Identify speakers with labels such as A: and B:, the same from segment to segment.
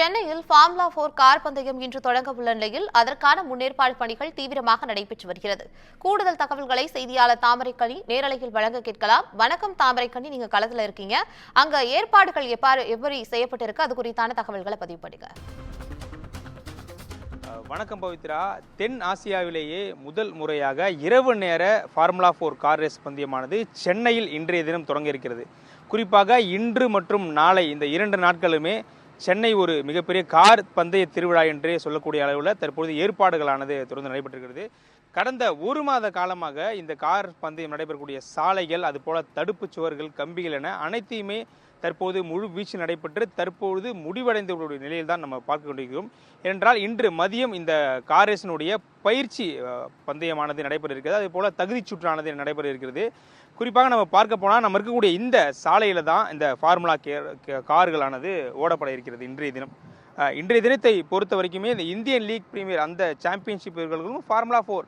A: சென்னையில் ஃபார்முலா போர் கார் பந்தயம் இன்று தொடங்க உள்ள நிலையில் அதற்கான முன்னேற்பாடு பணிகள் தீவிரமாக நடைபெற்று வருகிறது. கூடுதல் தகவல்களை செய்தியாளர் தாமரைக்கணி நேரலையில் வழங்க கேட்கலாம். வணக்கம் தாமரைக்கணி நீங்க களத்துல இருக்கீங்க. அங்க ஏற்பாடுகள் எவ்வாறு எப்படி செய்யப்பட்டிருக்கு? அது குறித்தான தகவல்களை பதிவு பண்ணுங்க.
B: வணக்கம் பவித்ரா. தென் ஆசியாவிலேயே முதல் முறையாக இரவு நேர ஃபார்முலா ஃபோர் கார் ரேஸ் பந்தயமானது சென்னையில் இன்றைய தினம் தொடங்க இருக்கிறது. குறிப்பாக இன்று மற்றும் நாளை இந்த இரண்டு நாட்களுமே சென்னை ஒரு மிகப்பெரிய கார் பந்தய திருவிழா என்றே சொல்லக்கூடிய அளவில் தற்பொழுது ஏற்பாடுகளானது தொடர்ந்து நடைபெற்றிருக்கிறது. கடந்த ஒரு மாத காலமாக இந்த கார் பந்தயம் நடைபெறக்கூடிய சாலைகள் அதுபோல தடுப்புச் சுவர்கள் கம்பிகள் என அனைத்தையுமே தற்போது முழு வீச்சு நடைபெற்று தற்போது முடிவடைந்தவர்களுடைய நிலையில் தான் நம்ம பார்க்க கொண்டிருக்கிறோம். என்றால் இன்று மதியம் இந்த காரேசனுடைய பயிற்சி பந்தயமானது நடைபெற இருக்கிறது அதே போல் தகுதிச் சுற்றானது நடைபெற இருக்கிறது குறிப்பாக நம்ம பார்க்க போனால் நம்ம இருக்கக்கூடிய இந்த சாலையில் தான் இந்த ஃபார்முலா கே கார்களானது ஓடப்பட இருக்கிறது இன்றைய தினம். இன்றைய தினத்தை பொறுத்த வரைக்குமே இந்த இந்தியன் லீக் பிரீமியர் அந்த சாம்பியன்ஷிப் வீரர்களும் ஃபார்முலா ஃபோர்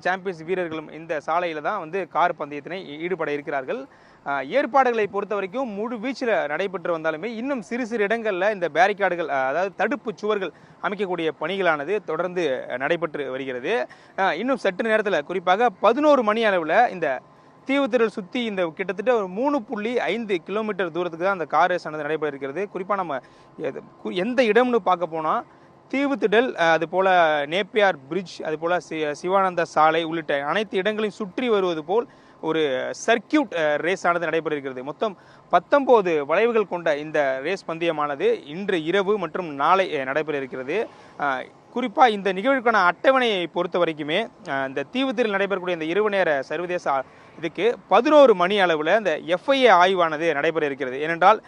B: சாம்பியன்ஸ் வீரர்களும் இந்த சாலையில் தான் வந்து கார் பந்தயத்தினை ஈடுபட இருக்கிறார்கள். ஏற்பாடுகளை பொறுத்த வரைக்கும் முழு வீச்சில் நடைபெற்று வந்தாலுமே இன்னும் சிறு சிறு இடங்களில் இந்த பேரிகார்டுகள் அதாவது தடுப்பு சுவர்கள் அமைக்கக்கூடிய பணிகளானது தொடர்ந்து நடைபெற்று வருகிறது. இன்னும் சற்று நேரத்தில் குறிப்பாக பதினோரு மணி அளவில் இந்த தீவுத்திரல் சுற்றி இந்த கிட்டத்தட்ட ஒரு மூணு புள்ளி ஐந்து கிலோமீட்டர் தூரத்துக்கு தான் அந்த கார் ரேஸ் ஆனது நடைபெற இருக்கிறது. குறிப்பாக நம்ம எது- எந்த இடம்னு பார்க்க போனால் தீவுத்திடல் அது போல நேப்பியார் பிரிட்ஜ் அது போல சி- சிவானந்த சாலை உள்ளிட்ட அனைத்து இடங்களையும் சுற்றி வருவது போல் ஒரு சர்க்கியூட் ரேஸ் ஆனது நடைபெற இருக்கிறது மொத்தம் பத்தொம்போது வளைவுகள் கொண்ட இந்த ரேஸ் பந்தயமானது இன்று இரவு மற்றும் நாளை நடைபெற இருக்கிறது குறிப்பாக குறிப்பா இந்த நிகழ்வுக்கான அட்டவணையை பொறுத்த வரைக்குமே இந்த தீவுத்திரில் நடைபெறக்கூடிய இந்த இரவு நேர சர்வதேச இதுக்கு பதினோரு மணி அளவில் இந்த எஃப்ஐஏ ஆய்வானது நடைபெற இருக்கிறது. ஏனென்றால்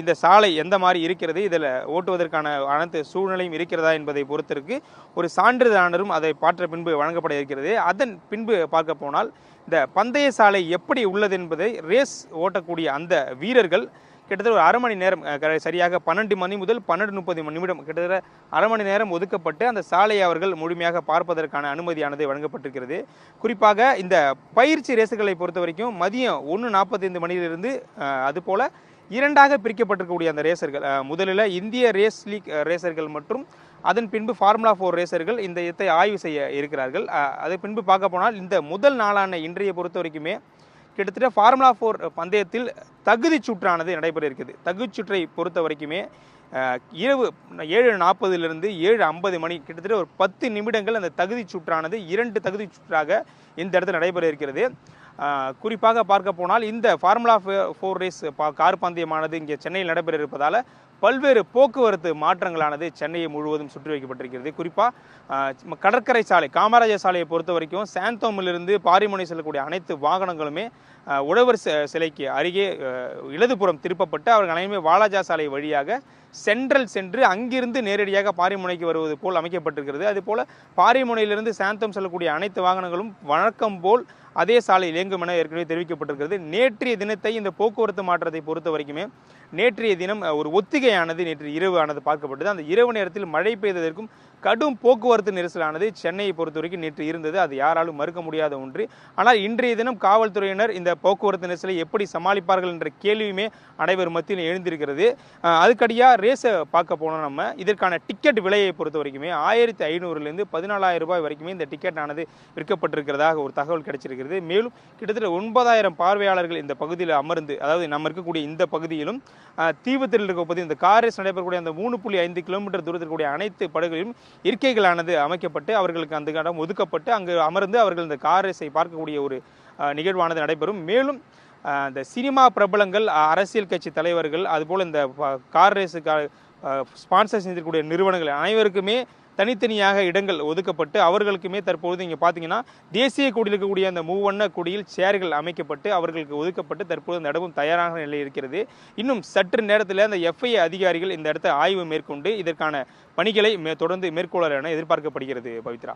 B: இந்த சாலை எந்த மாதிரி இருக்கிறது இதில் ஓட்டுவதற்கான அனைத்து சூழ்நிலையும் இருக்கிறதா என்பதை பொறுத்திருக்கு. ஒரு சான்றிதழானரும் அதை பாற்ற பின்பு வழங்கப்பட இருக்கிறது. அதன் பின்பு பார்க்க போனால் இந்த பந்தய சாலை எப்படி உள்ளது என்பதை ரேஸ் ஓட்டக்கூடிய அந்த வீரர்கள் கிட்டத்தட்ட ஒரு அரை மணி நேரம் சரியாக பன்னெண்டு மணி முதல் பன்னெண்டு முப்பது நிமிடம் கிட்டத்தட்ட அரை மணி நேரம் ஒதுக்கப்பட்டு அந்த சாலையை அவர்கள் முழுமையாக பார்ப்பதற்கான அனுமதியானது வழங்கப்பட்டிருக்கிறது. குறிப்பாக இந்த பயிற்சி ரேசுகளை பொறுத்த வரைக்கும் மதியம் ஒன்று நாற்பத்தைந்து மணியிலிருந்து அதுபோல் அதுபோல இரண்டாக பிரிக்கப்பட்டிருக்கக்கூடிய அந்த ரேசர்கள் முதலில் இந்திய ரேஸ் லீக் ரேசர்கள் மற்றும் அதன் பின்பு ஃபார்முலா ஃபோர் ரேசர்கள் இந்த இடத்தை ஆய்வு செய்ய இருக்கிறார்கள். அஹ், அதன் பின்பு பார்க்க போனால் இந்த முதல் நாளான இன்றைய பொறுத்த வரைக்குமே கிட்டத்தட்ட ஃபார்முலா ஃபோர் பந்தயத்தில் தகுதி சுற்றானது நடைபெற இருக்குது தகுதி சுற்றை பொறுத்த வரைக்குமே இரவு ஏழு நாற்பதுலேருந்து ஏழு ஐம்பது மணி கிட்டத்தட்ட ஒரு பத்து நிமிடங்கள் அந்த தகுதி சுற்றானது இரண்டு தகுதி சுற்றாக இந்த இடத்துல நடைபெற இருக்கிறது. குறிப்பாக பார்க்க போனால் இந்த ஃபார்முலா ஃபோர் ரேஸ் கார் பந்தயமானது இங்கே சென்னையில் நடைபெற இருப்பதால் பல்வேறு போக்குவரத்து மாற்றங்களானது சென்னையை முழுவதும் சுற்றி வைக்கப்பட்டிருக்கிறது. குறிப்பாக கடற்கரை சாலை காமராஜர் சாலையை பொறுத்த வரைக்கும் சாந்தோமிலிருந்து பாரிமுனை செல்லக்கூடிய அனைத்து வாகனங்களுமே உழவர் சிலைக்கு அருகே இடதுபுறம் திருப்பப்பட்டு அவர்கள் அனைவருமே வாலாஜா சாலை வழியாக சென்ட்ரல் சென்று அங்கிருந்து நேரடியாக பாரிமுனைக்கு வருவது போல் அமைக்கப்பட்டிருக்கிறது. அதுபோல பாரிமுனையிலிருந்து சாந்தம் செல்லக்கூடிய அனைத்து வாகனங்களும் வழக்கம் போல் அதே சாலையில் இயங்கும் என ஏற்கனவே தெரிவிக்கப்பட்டிருக்கிறது. நேற்றைய தினத்தை இந்த போக்குவரத்து மாற்றத்தை பொறுத்த வரைக்குமே நேற்றைய தினம் ஒரு ஒத்திகையானது நேற்று இரவு ஆனது பார்க்கப்பட்டது. அந்த இரவு நேரத்தில் மழை பெய்ததற்கும் கடும் போக்குவரத்து நெரிசலானது சென்னையை பொறுத்த வரைக்கும் நேற்று இருந்தது. அது யாராலும் மறுக்க முடியாத ஒன்று. ஆனால் இன்றைய தினம் காவல்துறையினர் இந்த போக்குவரத்து நெரிசலை எப்படி சமாளிப்பார்கள் என்ற கேள்வியுமே அனைவர் மத்தியில் எழுந்திருக்கிறது. அதுக்கடியாக ரேஸை பார்க்க போனோம் நம்ம. இதற்கான டிக்கெட் விலையை பொறுத்த வரைக்குமே ஆயிரத்தி ஐநூறுலேருந்து பதினாலாயிரம் ரூபாய் வரைக்குமே இந்த டிக்கெட் ஆனது விற்கப்பட்டிருக்கிறதாக ஒரு தகவல் கிடைச்சிருக்கிறது. மேலும் கிட்டத்தட்ட ஒன்பதாயிரம் பார்வையாளர்கள் இந்த பகுதியில் அமர்ந்து அதாவது நம்ம இருக்கக்கூடிய இந்த பகுதியிலும் அஹ், இருக்க பகுதி இந்த கார் ரேஸ் நடைபெறக்கூடிய அந்த மூணு புள்ளி ஐந்து கிலோமீட்டர் தூரத்தில் அனைத்து படகுகளிலும் இருக்கைகளானது அமைக்கப்பட்டு அவர்களுக்கு அந்த இடம் ஒதுக்கப்பட்டு அங்கு அமர்ந்து அவர்கள் இந்த கார் ரேஸை பார்க்கக்கூடிய ஒரு அஹ், நிகழ்வானது நடைபெறும். மேலும் இந்த சினிமா பிரபலங்கள் அஹ், அரசியல் கட்சி தலைவர்கள் அதுபோல் இந்த கார் ரேஸுக்கு ஸ்பான்சர் செஞ்சிருக்கக்கூடிய நிறுவனங்கள் அனைவருக்குமே தனித்தனியாக இடங்கள் ஒதுக்கப்பட்டு அவர்களுக்குமே தற்பொழுது இங்கே பார்த்தீங்கன்னா தேசிய கொடியில் இருக்கக்கூடிய அந்த மூவண்ண கொடியில் சேர்கள் அமைக்கப்பட்டு அவர்களுக்கு ஒதுக்கப்பட்டு தற்போது அந்த இடமும் தயாராக நிலை இருக்கிறது. இன்னும் சற்று நேரத்தில் அந்த எஃப்ஐஏ அதிகாரிகள் இந்த இடத்தை ஆய்வு மேற்கொண்டு இதற்கான பணிகளை மே- தொடர்ந்து மேற்கொள்ளலாம் என எதிர்பார்க்கப்படுகிறது பவித்ரா.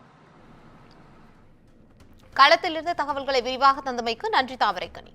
A: களத்திலிருந்து தகவல்களை விரிவாக தந்தமைக்கு நன்றி தாவரைக்கணி